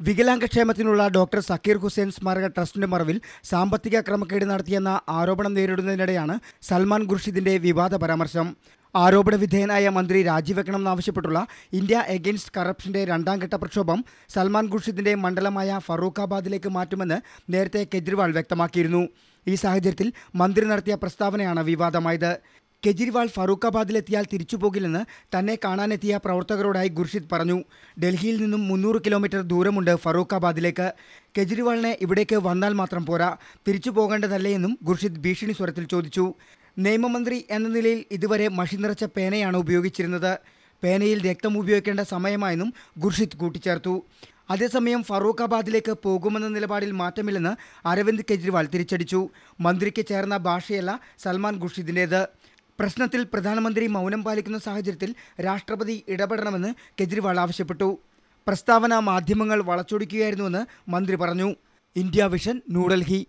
വികലാംഗക്ഷേമത്തിനുള്ള doctor Zakir Hussain സ്മാരക ട്രസ്റ്റിന്റെ മറവിൽ സാമ്പത്തിക ക്രമക്കേട് നടത്തിയെന്ന ആരോപണം നേരിടുന്നതിനിടെയാണ് സൽമാൻ ഖുർഷിദിന്റെ വിവാദ പരാമർശം. ആരോപണ വിധേയനായ മന്ത്രി രാജിവെക്കണമെന്നാവശ്യപ്പെട്ടുള്ള ഇന്ത്യ എഗെയിൻസ്റ്റ് കറപ്ഷന്റെ രണ്ടാം ഘട്ട പ്രക്ഷോഭം സൽമാൻ ഖുർഷിദിന്റെ മണ്ഡലമായ ഫറൂഖാബാദിലേക്ക് മാറ്റുമെന്ന് നേരത്തെ കെജ്രിവാൾ വ്യക്തമാക്കിയിരുന്നു. ഈ സാഹചര്യത്തിൽ മന്ത്രി നടത്തിയ പ്രസ്താവനയാണ് വിവാദമായത്. കെജ്രിവാൾ ഫറൂഖാബാദിലെത്തിയാൽ തിരിച്ചു പോകില്ലെന്ന് തന്നെ കാണാനെത്തിയ പ്രവർത്തകരോടായി ഗുർഷിത് പറഞ്ഞു. ഡൽഹിയിൽ നിന്നും മുന്നൂറ് കിലോമീറ്റർ ദൂരമുണ്ട് ഫറൂഖാബാദിലേക്ക്. കെജ്രിവാളിനെ ഇവിടേക്ക് വന്നാൽ മാത്രം പോരാ തിരിച്ചു പോകേണ്ടതല്ലേ എന്നും ഗുർഷിത് ഭീഷണി സ്വരത്തിൽ ചോദിച്ചു. നിയമമന്ത്രി എന്ന നിലയിൽ ഇതുവരെ മഷി നിറച്ച പേനയാണ് ഉപയോഗിച്ചിരുന്നത്. പേനയിൽ രക്തം ഉപയോഗിക്കേണ്ട സമയമായെന്നും ഗുർഷിത് കൂട്ടിച്ചേർത്തു. അതേസമയം ഫറൂഖാബാദിലേക്ക് പോകുമെന്ന നിലപാടിൽ മാറ്റമില്ലെന്ന് അരവിന്ദ് കെജ്രിവാൾ തിരിച്ചടിച്ചു. മന്ത്രിക്ക് ചേർന്ന ഭാഷയല്ല സൽമാൻ ഖുർഷിദിന്റേത് പ്രശ്നത്തിൽ പ്രധാനമന്ത്രി മൗനം പാലിക്കുന്ന സാഹചര്യത്തിൽ രാഷ്ട്രപതി ഇടപെടണമെന്ന് കെജ്രിവാൾ ആവശ്യപ്പെട്ടു. പ്രസ്താവന മാധ്യമങ്ങൾ വളച്ചൊടിക്കുകയായിരുന്നുവെന്ന് മന്ത്രി പറഞ്ഞു. India vision New Delhi.